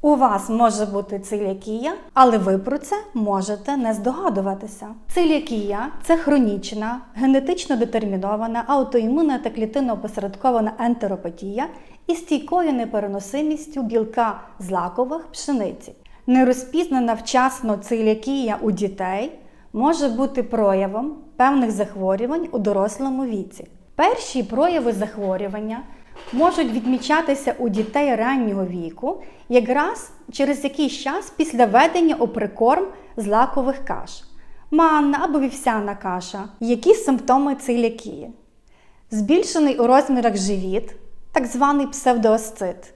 У вас може бути целіакія, але ви про це можете не здогадуватися. Целіакія це хронічна, генетично детермінована, аутоімунна та клітинно-опосередкована ентеропатія із стійкою непереносимістю білка злакових пшениці. Нерозпізнана вчасно целіакія у дітей може бути проявом певних захворювань у дорослому віці. Перші прояви захворювання можуть відмічатися у дітей раннього віку, якраз через якийсь час після введення у прикорм злакових каш, манна або вівсяна каша. Які симптоми целіакії? Збільшений у розмірах живіт, так званий псевдоосцит,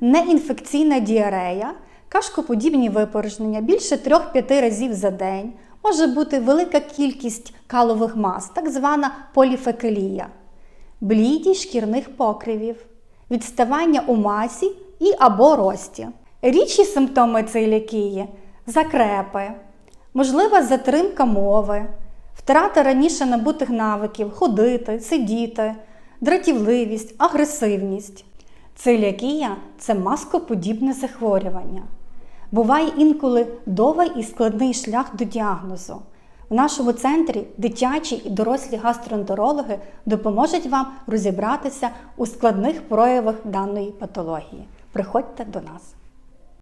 неінфекційна діарея, кашкоподібні випорожнення більше 3-5 разів за день, може бути велика кількість калових мас, так звана поліфекалія, блідість шкірних покривів, відставання у масі і або рості. Рідші симптоми целіакії – закрепи, можлива затримка мови, втрата раніше набутих навиків ходити, сидіти, дратівливість, агресивність. Целіакія це маскоподібне захворювання. Буває інколи довгий і складний шлях до діагнозу. В нашому центрі дитячі і дорослі гастроентерологи допоможуть вам розібратися у складних проявах даної патології. Приходьте до нас.